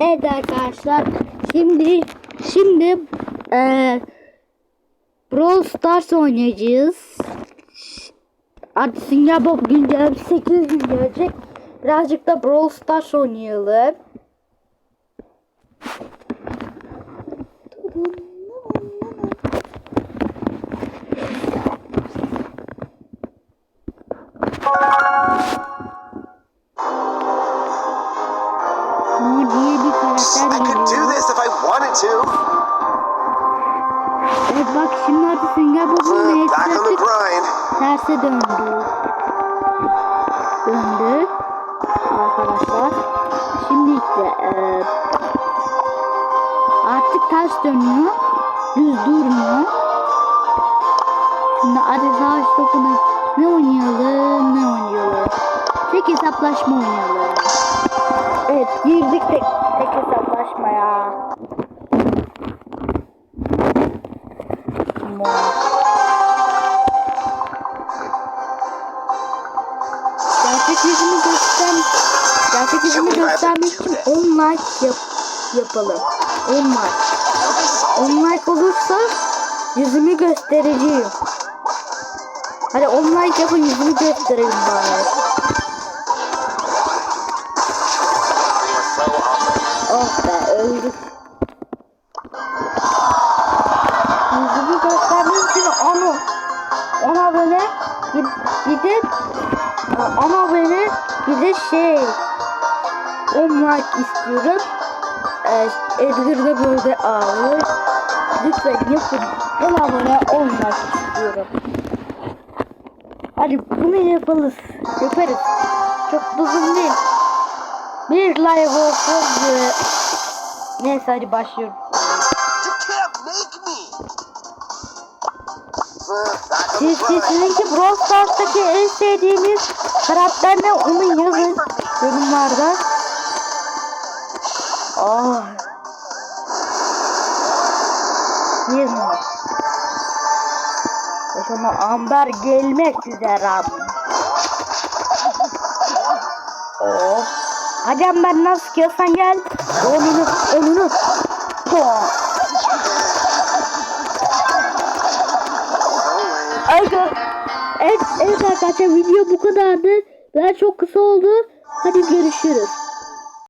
Evet arkadaşlar şimdi şimdi eee Brawl Stars oynayacağız. Adı Singapur güncel 8 gün gelecek. Birazcık da Brawl Stars oynayalım. Karakter I could do this if I wanted to. Evet bak şimdi artık Singapur'un grind. terse döndü. Döndü. Arkadaşlar. Şimdi işte eee, artık ters dönüyor. Düz durmuyor. Şimdi hadi savaş topunu ne oynayalım ne oynayalım. Tek hesaplaşma oynayalım. Evet girdik tek, tek hesaplaşmaya. Gerçek yüzümü göster Gerçek yüzümü göstermek için 10 like yap yapalım. 10 like. 10 like olursa yüzümü göstereceğim. Hadi 10 like yapın yüzümü göstereyim bari. Oh be öldük. Yüzümü göstermek için onu ona böyle bir, bir de ama beni bir de şey 10 like istiyorum. Ee, Edgar da böyle ağlıyor. Lütfen yapın. Bana abone 10 like istiyorum. Hadi bunu yapalım. Yaparız. Çok uzun değil. Bir live olsun. ve- Neyse hadi başlıyorum. Siz, sizinki Brawl Stars'taki en sevdiğiniz karakter ne onu yazın yorumlarda. Ah. Yazın. Yaşama Amber gelmek üzere. Oh. Hadi Amber nasıl sıkıyorsan gel. Oh. Aga. Evet, evet arkadaşlar video bu kadardı. Daha çok kısa oldu. Hadi görüşürüz.